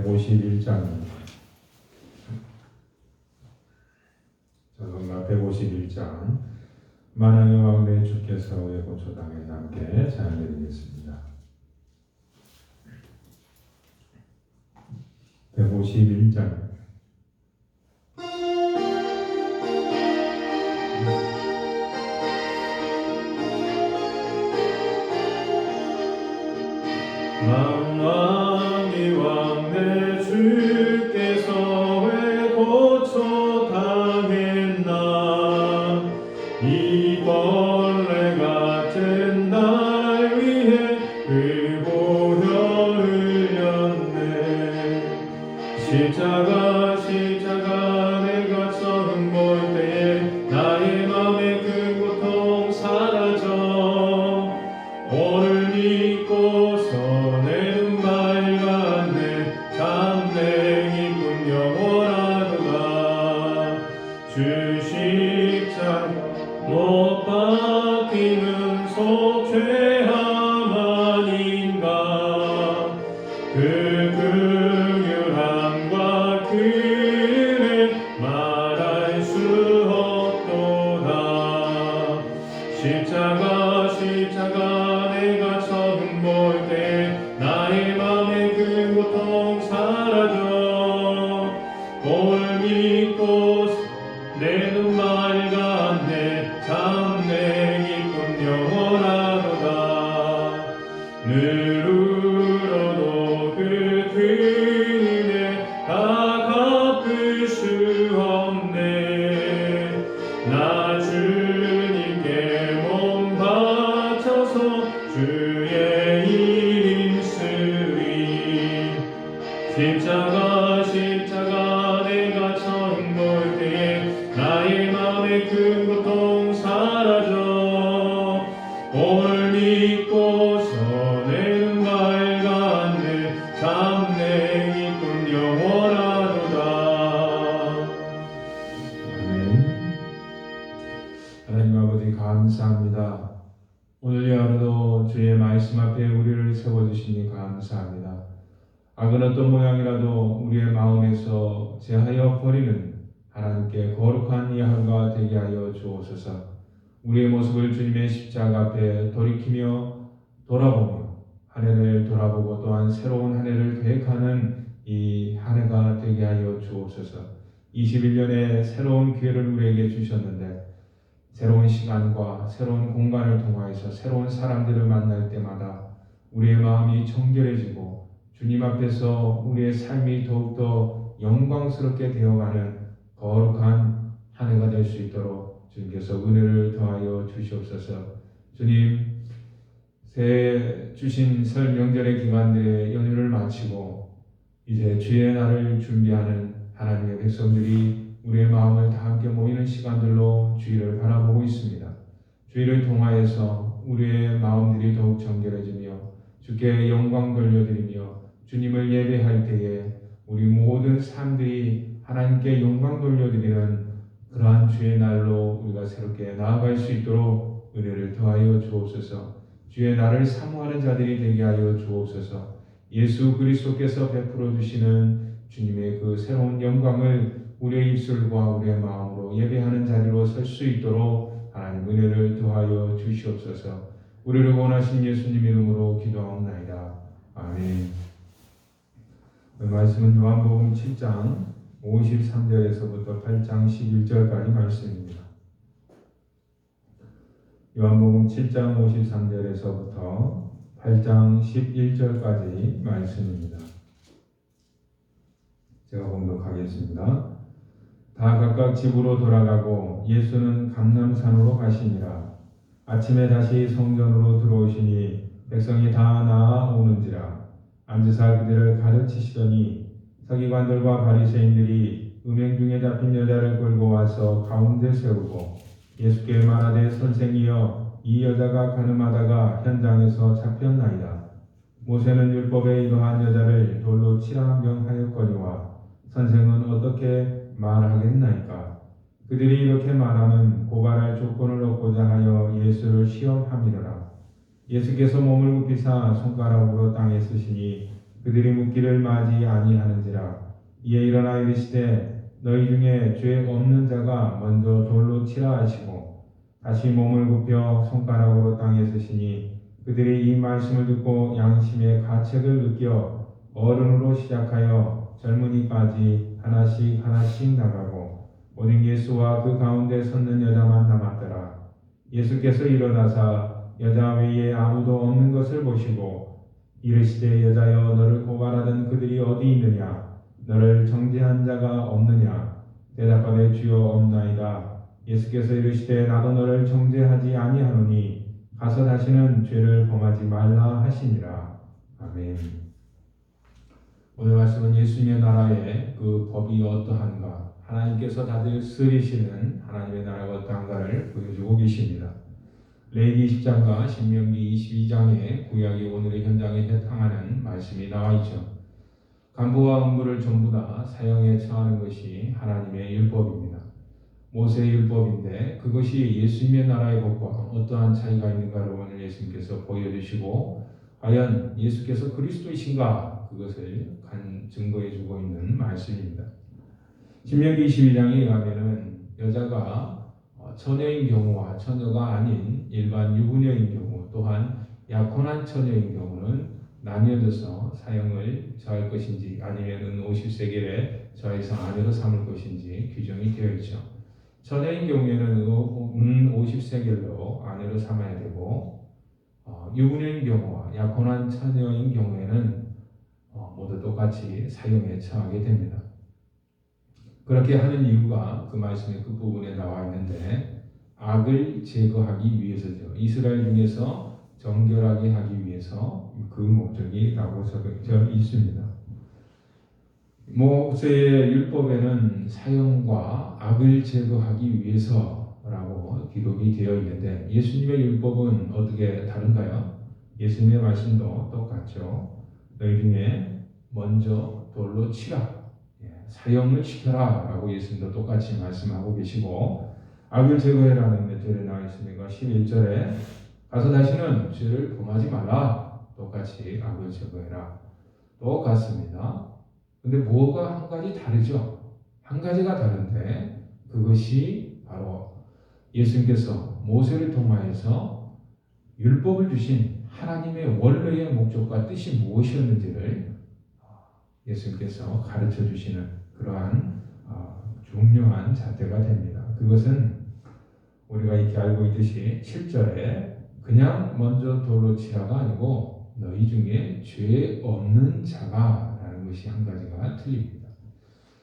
151장입니다. 저선가 151장 만왕의 왕대 주께서 외고초당에 함께 찬양드리겠습니다. 151장 만왕 십자가 십자가 내가 처음 볼 때 나의 맘의 그 고통 사라져. 오늘 믿고 내 눈 맑았네 참 내 기쁨 영원하도다. 늘 울어도 그 은혜 다 갚을 수 없네. 나주 하나님 아버지 감사합니다 오늘 이 하루도 주의 말씀 앞에 우리를 세워주시니 감사합니다 악은 어떤 모양이라도 우리의 마음에서 제하여 버리는 하나님께 거룩한 이 하루가 되게 하여 주옵소서. 우리의 모습을 주님의 십자가 앞에 돌이키며 돌아보며 한 해를 돌아보고 또한 새로운 한 해를 계획하는 이 한 해가 되게 하여 주옵소서. 21년의 새로운 기회를 우리에게 주셨는데 새로운 시간과 새로운 공간을 통하여서 새로운 사람들을 만날 때마다 우리의 마음이 정결해지고 주님 앞에서 우리의 삶이 더욱더 영광스럽게 되어가는 거룩한 한 해가 될 수 있도록 주님께서 은혜를 더하여 주시옵소서. 주님, 새해 주신 설 명절의 기간들의 연휴를 마치고 이제 주의 날을 준비하는 하나님의 백성들이 우리의 마음을 다 함께 모이는 시간들로 주의를 바라보고 있습니다. 주의를 통하여서 우리의 마음들이 더욱 정결해지며 주께 영광 돌려드리며 주님을 예배할 때에 우리 모든 삶들이 하나님께 영광 돌려드리는 그러한 주의 날로 우리가 새롭게 나아갈 수 있도록 은혜를 더하여 주옵소서. 주의 날을 사모하는 자들이 되게 하여 주옵소서. 예수 그리스도께서 베풀어 주시는 주님의 그 새로운 영광을 우리의 입술과 우리의 마음으로 예배하는 자리로 설 수 있도록 하나님 은혜를 더하여 주시옵소서. 우리를 원하신 예수님 이름으로 기도하옵나이다. 아멘. 말씀은 요한복음 7장 53절에서부터 8장 11절까지 말씀입니다. 요한복음 7장 53절에서부터 8장 11절까지 말씀입니다. 제가 봉독하겠습니다. 다 각각 집으로 돌아가고 예수는 감남산으로 가시니라. 아침에 다시 성전으로 들어오시니 백성이 다 나아오는지라. 앉으사 그들을 가르치시더니 서기관들과 바리새인들이 음행 중에 잡힌 여자를 끌고 와서 가운데 세우고 예수께 말하되 선생이여 이 여자가 가늠하다가 현장에서 잡혔나이다. 모세는 율법에 이러한 여자를 돌로 치라 명하였거니와 선생은 어떻게 말하겠나이까? 그들이 이렇게 말하면 고발할 조건을 얻고자 하여 예수를 시험함이더라. 예수께서 몸을 굽히사 손가락으로 땅에 쓰시니 그들이 묻기를 맞이 아니하는지라 이에 일어나 이르시되 너희 중에 죄 없는 자가 먼저 돌로 치라 하시고 다시 몸을 굽혀 손가락으로 땅에 쓰시니 그들이 이 말씀을 듣고 양심의 가책을 느껴 어른으로 시작하여 젊은이까지 하나씩 하나씩 나가고 오직 예수와 그 가운데 섰는 여자만 남았더라. 예수께서 일어나사 여자 외에 아무도 없는 것을 보시고 이르시되 여자여 너를 고발하던 그들이 어디 있느냐? 너를 정죄한 자가 없느냐? 대답하되 주여 없나이다. 예수께서 이르시되 나도 너를 정죄하지 아니하노니 가서 다시는 죄를 범하지 말라 하시니라. 아멘 오늘 말씀은 예수님의 나라의 그 법이 어떠한가 하나님께서 다들 쓰리시는 하나님의 나라가 어떠한가를 보여주고 계십니다 레기 10장과 신명기 22장의 구약의 오늘의 현장에 해당하는 말씀이 나와 있죠. 간부와 음부를 전부 다 사형에 처하는 것이 하나님의 율법입니다. 모세의 율법인데 그것이 예수님의 나라의 법과 어떠한 차이가 있는가를 오늘 예수님께서 보여주시고 과연 예수께서 그리스도이신가 그것을 간 증거해 주고 있는 말씀입니다. 신명기 22장에 의하면은 여자가 어, 처녀인 경우와 처녀가 아닌 일반 유부녀인 경우 또한 약혼한 처녀인 경우는 나뉘어져서 사형을 처할 것인지 아니면 은 50세겔에 저해서 아내로 삼을 것인지 규정이 되어 있죠. 처녀인 경우에는 은 50세겔로 아내로 삼아야 되고 어, 유부녀인 경우와 약혼한 처녀인 경우에는 어, 모두 똑같이 사형에 처하게 됩니다. 그렇게 하는 이유가 그 말씀의 끝부분에 나와 있는데 악을 제거하기 위해서죠. 이스라엘 중에서 정결하게 하기 위해서 그 목적이라고 적혀 있습니다. 모세의 율법에는 사형과 악을 제거하기 위해서라고 기록이 되어 있는데 예수님의 율법은 어떻게 다른가요? 예수님의 말씀도 똑같죠. 너희 중에 먼저 돌로 치라. 사형을 시켜라 라고 예수님도 똑같이 말씀하고 계시고 악을 제거해라는 몇 절에 나와 있습니까? 11절에 가서 다시는 죄를 범하지 말라 똑같이 악을 제거해라 똑같습니다. 근데 뭐가 한 가지 다르죠? 한 가지가 다른데 그것이 바로 예수님께서 모세를 통하여서 율법을 주신 하나님의 원래의 목적과 뜻이 무엇이었는지를 예수님께서 가르쳐 주시는 그러한 어, 중요한 잣대가 됩니다. 그것은 우리가 이렇게 알고 있듯이 7절에 그냥 먼저 돌로 치라가 아니고 너희 중에 죄 없는 자가 라는 것이 한 가지가 틀립니다.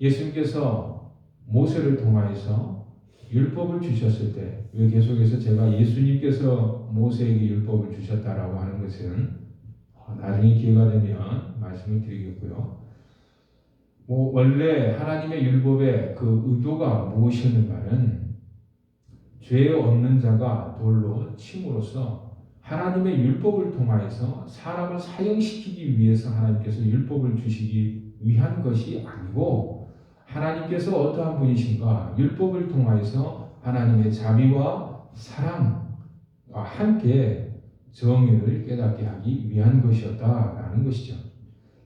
예수님께서 모세를 통하여서 율법을 주셨을 때 계속해서 제가 예수님께서 모세에게 율법을 주셨다라고 하는 것은 어, 나중에 기회가 되면 말씀을 드리겠고요. 뭐 원래 하나님의 율법의 그 의도가 무엇이었는가는 죄 없는 자가 돌로 침으로써 하나님의 율법을 통하여서 사람을 사형시키기 위해서 하나님께서 율법을 주시기 위한 것이 아니고 하나님께서 어떠한 분이신가 율법을 통하여서 하나님의 자비와 사랑과 함께 정의를 깨닫게 하기 위한 것이었다라는 것이죠.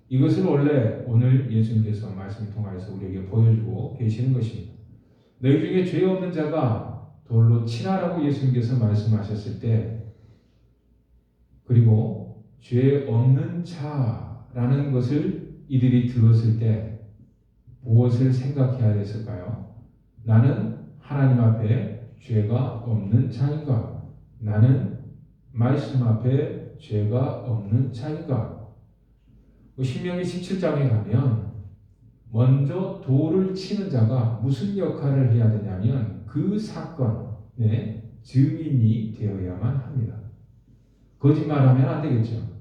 이것을 원래 오늘 예수님께서 말씀을 통하여서 우리에게 보여주고 계시는 것입니다. 너희 중에 죄 없는 자가 돌로 치라라고 예수님께서 말씀하셨을 때 그리고 죄 없는 자라는 것을 이들이 들었을 때 무엇을 생각해야 됐을까요? 나는 하나님 앞에 죄가 없는 자인가? 나는 말씀 앞에 죄가 없는 자인가? 그 신명기 17장에 가면 먼저 돌을 치는 자가 무슨 역할을 해야 되냐면 그 사건의 증인이 되어야만 합니다. 거짓말하면 안 되겠죠.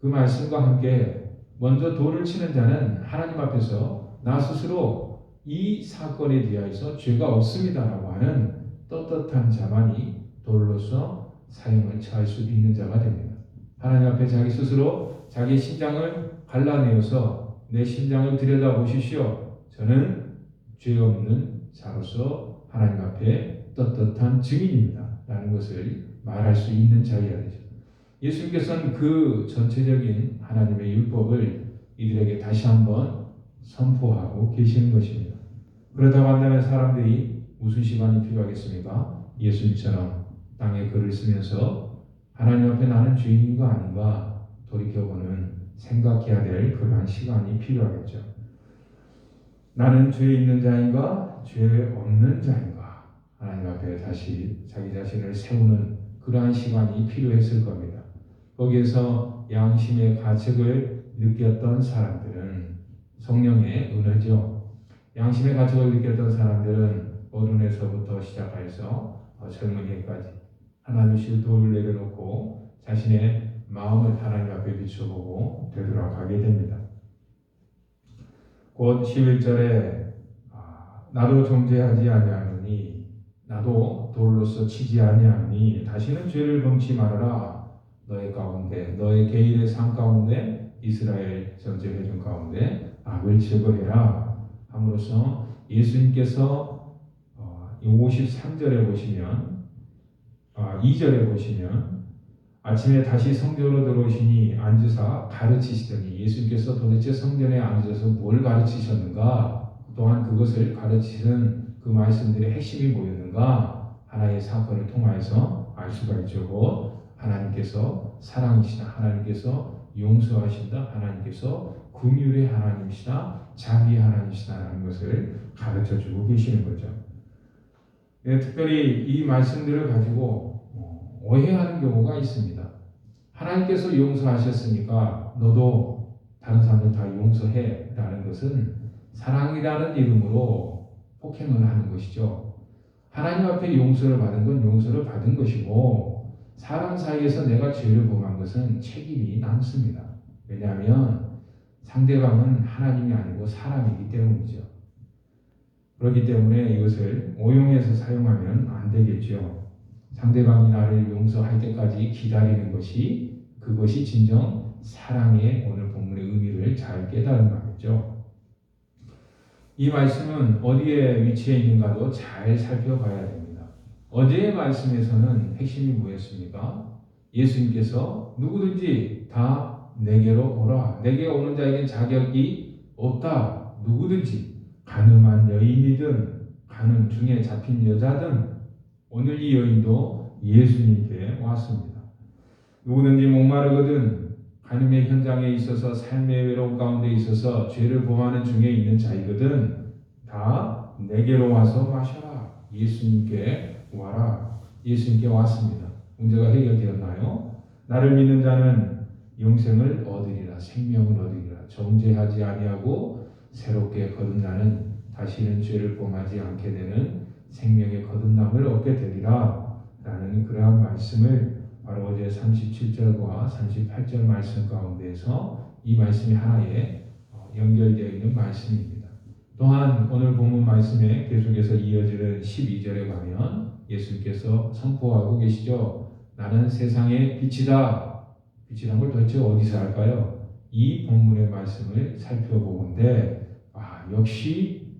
그 말씀과 함께 먼저 돌을 치는 자는 하나님 앞에서 나 스스로 이 사건에 대하여서 죄가 없습니다라고 하는 떳떳한 자만이 돌로서 사형을 처할 수 있는 자가 됩니다. 하나님 앞에 자기 스스로 자기 심장을 갈라내어서 내 심장을 들여다 보십시오. 저는 죄 없는 자로서 하나님 앞에 떳떳한 증인입니다. 라는 것을 말할 수 있는 자리야 되죠. 예수님께서는 그 전체적인 하나님의 율법을 이들에게 다시 한번 선포하고 계시는 것입니다. 그렇다고 한다면 사람들이 무슨 시간이 필요하겠습니까? 예수님처럼 땅에 글을 쓰면서 하나님 앞에 나는 죄인인가 아닌가 돌이켜보는 생각해야 될 그러한 시간이 필요하겠죠. 나는 죄 있는 자인가 죄 없는 자인가 하나님 앞에 다시 자기 자신을 세우는 그러한 시간이 필요했을 겁니다. 거기에서 양심의 가책을 느꼈던 사람들은 성령의 은혜죠. 양심의 가책을 느꼈던 사람들은 어른에서부터 시작해서 젊은이까지 하나님씩 돌을 내려놓고 자신의 마음을 하나님 앞에 비춰보고 되돌아가게 됩니다. 곧 11절에 아, 나도 정죄하지 아니하노니 나도 돌로서 치지 아니하니 다시는 죄를 범치 말아라 너의 가운데 너의 개인의 삶 가운데 이스라엘 전체 회중 가운데 악을 제거해라. 함으로써 예수님께서 53절에 보시면 2절에 보시면 아침에 다시 성전으로 들어오시니 앉으사 가르치시더니 예수님께서 도대체 성전에 앉아서 뭘 가르치셨는가? 또한 그것을 가르치는 그 말씀들의 핵심이 뭐였는가? 하나의 사건을 통하여서 알 수가 있죠. 하나님께서 사랑이시다. 하나님께서 용서하신다. 하나님께서 긍휼의 하나님이시다. 자비의 하나님이시다라는 것을 가르쳐 주고 계시는 거죠. 네, 특별히 이 말씀들을 가지고 어, 오해하는 경우가 있습니다. 하나님께서 용서하셨으니까 너도 다른 사람들 다 용서해 라는 것은 사랑이라는 이름으로 폭행을 하는 것이죠. 하나님 앞에 용서를 받은 건 용서를 받은 것이고 사람 사이에서 내가 죄를 범한 것은 책임이 남습니다. 왜냐하면 상대방은 하나님이 아니고 사람이기 때문이죠. 그렇기 때문에 이것을 오용해서 사용하면 안 되겠죠. 상대방이 나를 용서할 때까지 기다리는 것이 그것이 진정 사랑의 오늘 본문의 의미를 잘 깨달은 말이죠. 이 말씀은 어디에 위치해 있는가도 잘 살펴봐야 됩니다. 어제의 말씀에서는 핵심이 뭐였습니까? 예수님께서 누구든지 다 내게로 오라. 내게 오는 자에겐 자격이 없다. 누구든지 가늠한 여인이든 가늠 중에 잡힌 여자든 오늘 이 여인도 예수님께 왔습니다. 누구든지 목마르거든 가늠의 현장에 있어서 삶의 외로움 가운데 있어서 죄를 범하는 중에 있는 자이거든 다 내게로 와서 마셔라. 예수님께 와라. 예수님께 왔습니다. 문제가 해결되었나요? 나를 믿는 자는 영생을 얻으리라. 생명을 얻으리라. 정죄하지 아니하고 새롭게 거듭나는 다시는 죄를 범하지 않게 되는 생명의 거듭남을 얻게 되리라. 라는 그러한 말씀을 바로 어제 37절과 38절 말씀 가운데서 이 말씀이 하나에 어, 연결되어 있는 말씀입니다. 또한 오늘 본문 말씀에 계속해서 이어지는 12절에 가면 예수님께서 선포하고 계시죠. 나는 세상의 빛이다. 빛이란 걸 도대체 어디서 할까요? 이 본문의 말씀을 살펴보건데 아, 역시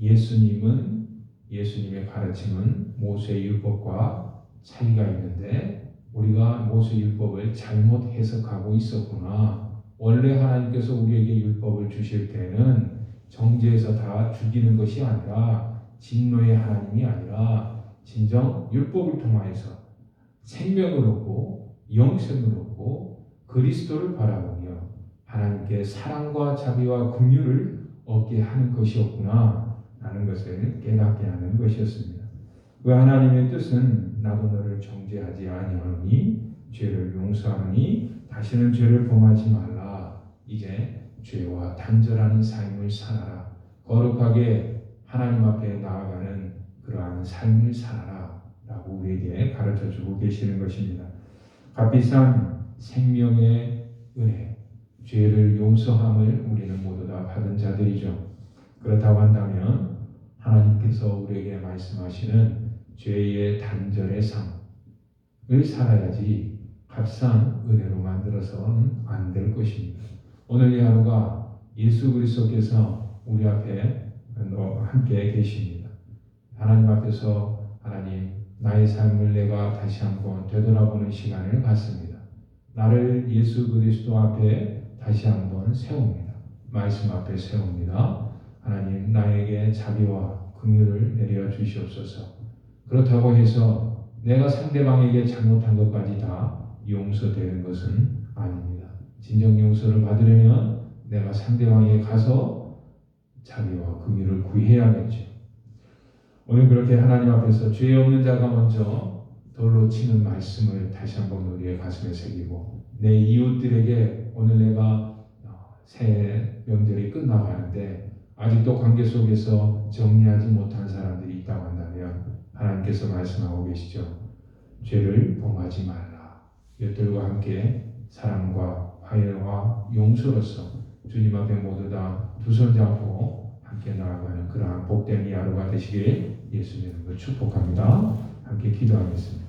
예수님은 예수님의 가르침은 모세의 율법과 차이가 있는데 우리가 모세 율법을 잘못 해석하고 있었구나. 원래 하나님께서 우리에게 율법을 주실 때는 정죄해서 다 죽이는 것이 아니라 진노의 하나님이 아니라 진정 율법을 통하여서 생명을 얻고 영생을 얻고 그리스도를 바라보며 하나님께 사랑과 자비와 긍휼을 얻게 하는 것이었구나 라는 것을 깨닫게 하는 것이었습니다. 그 하나님의 뜻은 나도 너를 정죄하지 아니하노니 죄를 용서하니 다시는 죄를 범하지 말라. 이제 죄와 단절하는 삶을 살아라. 거룩하게 하나님 앞에 나아가는 그러한 삶을 살아라. 라고 우리에게 가르쳐 주고 계시는 것입니다. 값비싼 생명의 은혜, 죄를 용서함을 우리는 모두 다 받은 자들이죠. 그렇다고 한다면 하나님께서 우리에게 말씀하시는 죄의 단절의 삶을 살아야지 값싼 은혜로 만들어서는 안 될 것입니다. 오늘 이 하루가 예수 그리스도께서 우리 앞에 함께 계십니다. 하나님 앞에서 하나님 나의 삶을 내가 다시 한번 되돌아보는 시간을 갖습니다. 나를 예수 그리스도 앞에 다시 한번 세웁니다. 말씀 앞에 세웁니다. 하나님 나에게 자비와 긍휼을 내려 주시옵소서. 그렇다고 해서 내가 상대방에게 잘못한 것까지 다 용서되는 것은 아닙니다. 진정 용서를 받으려면 내가 상대방에게 가서 자비와 긍휼을 구해야겠죠. 오늘 그렇게 하나님 앞에서 죄 없는 자가 먼저 돌로 치는 말씀을 다시 한번 우리의 가슴에 새기고 내 이웃들에게 오늘 내가 어, 새 명절이 끝나가는데 아직도 관계 속에서 정리하지 못한 사람들이 있다고 한다면 하나님께서 말씀하고 계시죠. 죄를 범하지 말라. 이들과 함께 사랑과 화해와 용서로서 주님 앞에 모두 다 두 손 잡고 함께 나아가는 그러한 복된 이 하루가 되시길 예수님으로 축복합니다. 함께 기도하겠습니다.